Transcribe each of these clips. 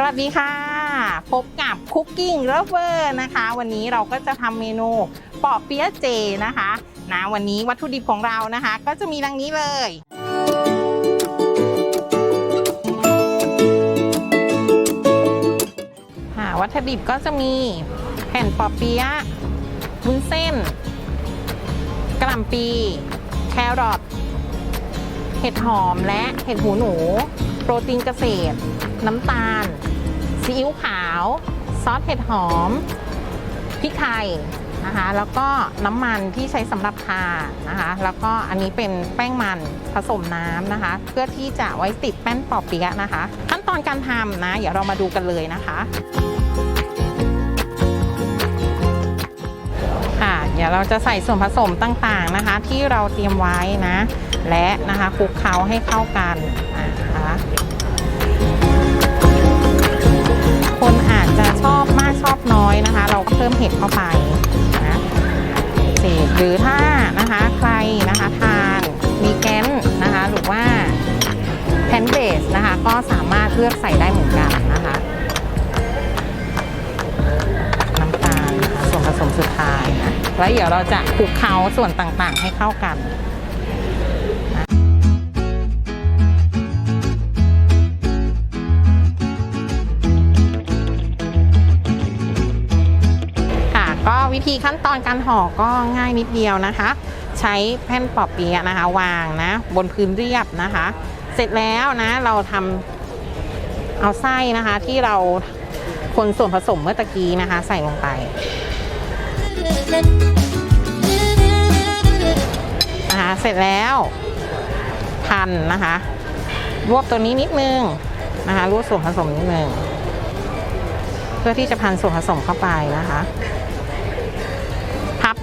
สวัสดีค่ะ พบกับ Cooking Lover นะคะ วันนี้เราก็จะทำเมนูปอเปี๊ยะเจนะคะนะวันนี้วัตถุดิบของเรานะคะ ก็จะมีดังนี้เลยค่ะวัตถุดิบก็จะมีแผ่นปอเปี๊ยะวุ้นเส้น กระหล่ำปี แครอทเห็ดหอมและเห็ดหูหนู โปรตีนเกษตร น้ำตาล ซีอิ๊วขาว ซอสเห็ดหอมพริกไทยนะคะ แล้วก็น้ำมันที่ใช้สำหรับทานะคะ แล้วก็อันนี้เป็นแป้งมันผสมน้ำนะคะ เพื่อที่จะไว้ติดแป้นปอเปี๊ยะนะคะ ขั้นตอนการทำนะ เดี๋ยวเรามาดูกันเลยนะคะค่ะเดี๋ยวเราจะใส่ส่วนผสมต่างๆนะคะ ที่เราเตรียมไว้นะ และนะคะคลุกเคล้าให้เข้ากัน พิ่มเห็ดเข้าไปนะเศษหรือถ้านะคะใครนะคะทานมีแกนนะคะหรือว่าแพนเบสนะคะก็สามารถเลือกใส่ได้เหมือนกันนะคะน้ำตาลนะคะส่วนผสมสุดท้ายนะแล้วเดี๋ยวเราจะคลุกเคล้าส่วนต่างๆให้เข้ากัน วิธีขั้นตอนการห่อก็ง่ายนิดเดียวนะคะ ใช้แผ่นปอเปี๊ยะนะคะ วางนะ บนพื้นเรียบนะคะ เสร็จแล้วนะเราทำเอาไส้นะคะที่เราคนส่วนผสมเมื่อตะกี้นะคะ ใส่ลงไปนะคะเสร็จแล้วพันนะคะ รวบตัวนี้นิดนึงนะคะรวบส่วนผสมนิดนึงเพื่อที่จะพันส่วนผสมเข้าไปนะคะ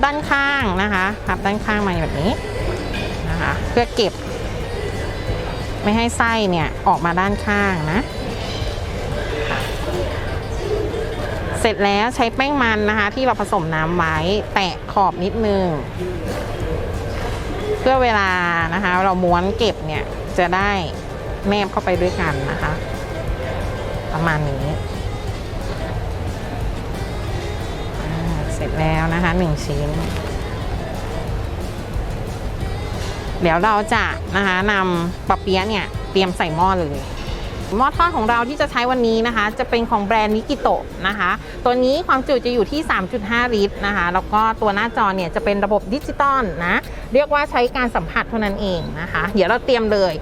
ด้านข้างนะคะพับด้านข้างมาแบบนี้นะคะเพื่อเก็บ ไม่ให้ไส้เนี่ยออกมาด้านข้างนะค่ะเสร็จแล้วใช้แป้งมันนะคะ ที่เราผสมน้ำไว้แตะขอบนิดนึง เพื่อเวลานะคะ เราม้วนเก็บเนี่ยจะได้แนบเข้าไปด้วยกันนะคะ ประมาณนี้ เสร็จแล้วนะคะหนึ่งชิ้น เดี๋ยวเราจะนะคะนำปะเปี๊ยะเนี่ยเตรียมใส่หม้อเลยหม้อทอดของเราที่จะใช้วันนี้นะคะ จะเป็นของแบรนด์นิกิโตะนะคะ ตัวนี้ความจุจะอยู่ที่ 3.5 ลิตรนะคะ แล้วก็ตัวหน้าจอเนี่ยจะเป็นระบบดิจิตอลนะ เรียกว่าใช้การสัมผัสเท่านั้นเองนะคะ เดี๋ยวเราเตรียมเลย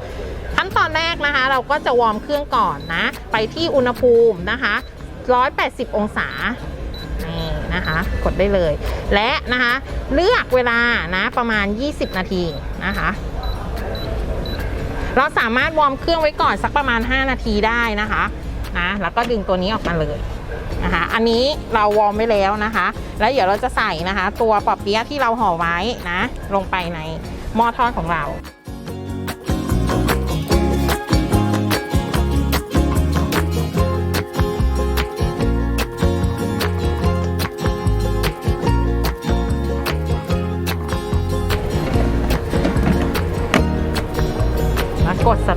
ขั้นตอนแรกนะคะ เราก็จะวอร์มเครื่องก่อนนะ ไปที่อุณหภูมินะคะ 180 องศา นะคะ กดได้เลย และนะคะ เลือกเวลานะประมาณ 20 นาทีนะคะเราสามารถวอร์มเครื่องไว้ก่อนสักประมาณ 5 นาทีได้นะคะนะแล้วก็ดึงตัวนี้ออกมาเลยนะคะ อันนี้เราวอร์มไว้แล้วนะคะ แล้วเดี๋ยวเราจะใส่นะคะ ตัวปอเปี๊ยะที่เราห่อไว้นะ ลงไปในหม้อทอดของเรา กดส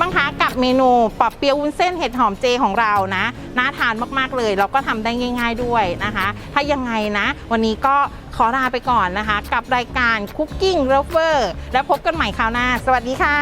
บ้างคะกับเมนูปอบเปี๊ยววุ้นเส้นเห็ดหอมเจของเรานะน่าทานมากๆเลยเราก็ทำได้ง่าย ๆด้วยนะคะ ถ้ายังไงนะ วันนี้ก็ขอลาไปก่อนนะคะ กับรายการคุกกิ้งโรเวอร์แล้วพบกันใหม่คราวหน้า สวัสดีค่ะ